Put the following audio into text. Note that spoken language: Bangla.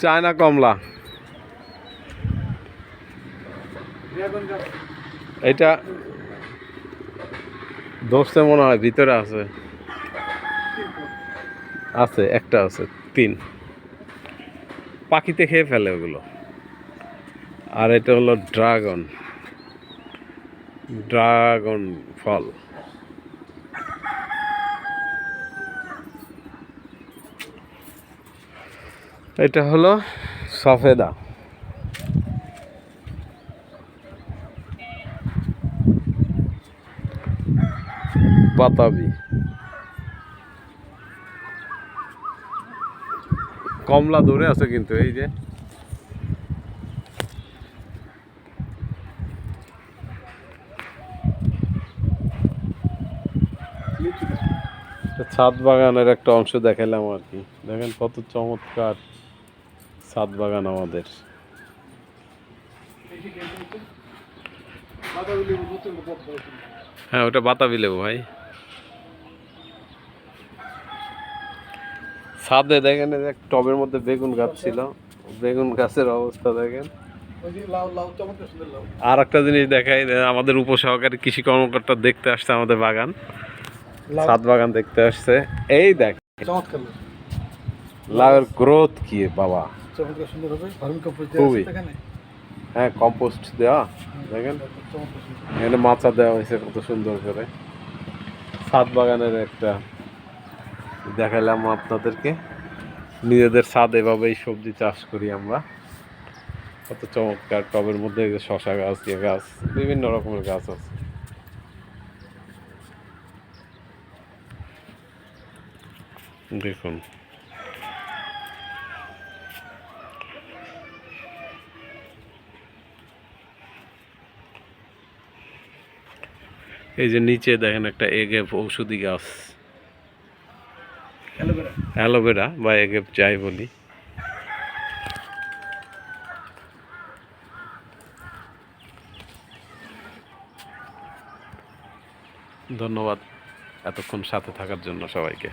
চায়না কমলা। এটা দোষে মনে হয়, ভিতরে আছে। আছে, একটা আছে, তিন। পাখিতে খেয়ে ফেলে ওগুলো। আর এটা হলো ড্রাগন। ড্রাগন ফল। এটা হলো সফেদা। বাতাবি। কমলা ধরে আছে কিন্তু, এই যে। ছাদ বাগানের একটা অংশ দেখালাম আর কি। দেখেন কত চমৎকার। ছাদ বাগান আমাদের। হ্যাঁ ওটা বাতাবি লেবু ভাই। ছাদে দেখেন এক টবের মধ্যে বেগুন গাছ ছিল। বেগুন গাছের অবস্থা দেখেন। আর একটা জিনিস দেখাই আমাদের উপসহকারী কৃষি কর্মকর্তা দেখতে আসছে আমাদের বাগান। ছাদ বাগান দেখতে আসছে। এই দেখ। লাউয়ের গ্রোথ কি বাবা? চমৎকার সুন্দর হবে। ভার্মি কম্পোস্ট খুবই। দেওয়া আছে এখানে? হ্যাঁ কম্পোস্ট দেওয়া দেখেন। এখানে মাচা দেওয়া হয়েছে কত সুন্দর করে। ছাদ বাগানের একটা দেখালাম আপনাদেরকে। নিজেদের ছাদ এভাবেই সবজি চাষ করি আমরা। কত চমৎকার টবের মধ্যে শশা গাছ ইয়ে গাছ বিভিন্ন রকমের গাছ আছে। দেখুন। এই যে নিচে দেখেন একটা এগেপ ঔষধি গাছ। অ্যালোভেরা। বা এগেপ যাই বলি। ধন্যবাদ এতক্ষণ সাথে থাকার জন্য সবাইকে।